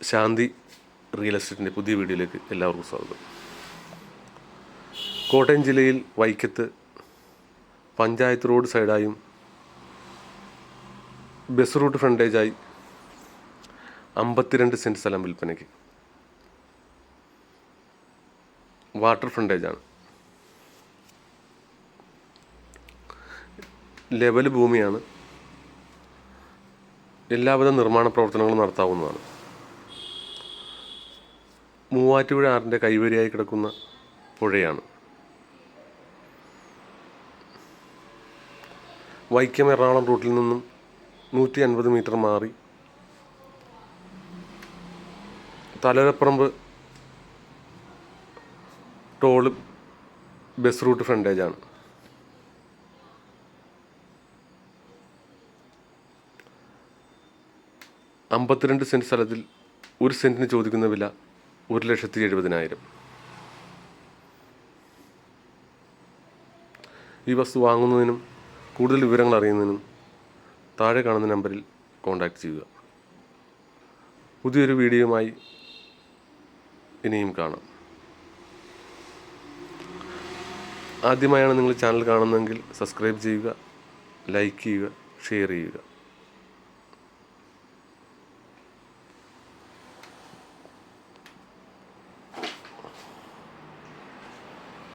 ശാന്തി real എസ്റ്റേറ്റിന്റെ പുതിയ വീഡിയോയിലേക്ക് എല്ലാവർക്കും സ്വാഗതം. കോട്ടയം ജില്ലയിൽ വൈക്കത്ത് പഞ്ചായത്ത് റോഡ് സൈഡായും ബസ് റൂട്ട് ഫ്രണ്ടേജായി അമ്പത്തിരണ്ട് സെന്റ് സ്ഥലം വിൽപ്പനയ്ക്ക്. വാട്ടർ ഫ്രണ്ടേജാണ് ലെവൽ ഭൂമിയാണ്. എല്ലാവിധ നിർമ്മാണ പ്രവർത്തനങ്ങളും നടത്താവുന്നതാണ്. മൂവാറ്റുപുഴ ആറിന്റെ കൈവരിയായി കിടക്കുന്ന പുഴയാണ്. വൈക്കം എറണാകുളം റൂട്ടിൽ നിന്നും നൂറ്റി അൻപത് മീറ്റർ മാറി തലരപ്പറമ്പ് ടോൾ ബസ് റൂട്ട് ഫ്രണ്ടേജാണ്. അമ്പത്തിരണ്ട് സെന്റ് സ്ഥലത്തിൽ ഒരു സെന്റിന് ചോദിക്കുന്ന വില ഒരു ലക്ഷത്തി എഴുപതിനായിരം. ഈ വസ്തു വാങ്ങുന്നതിനും കൂടുതൽ വിവരങ്ങൾ അറിയുന്നതിനും താഴെ കാണുന്ന നമ്പറിൽ കോൺടാക്റ്റ് ചെയ്യുക. പുതിയൊരു വീഡിയോയുമായി ഇനിയും കാണാം. ആദ്യമായാണ് നിങ്ങൾ ചാനൽ കാണുന്നതെങ്കിൽ സബ്സ്ക്രൈബ് ചെയ്യുക ലൈക്ക് ചെയ്യുക ഷെയർ ചെയ്യുക.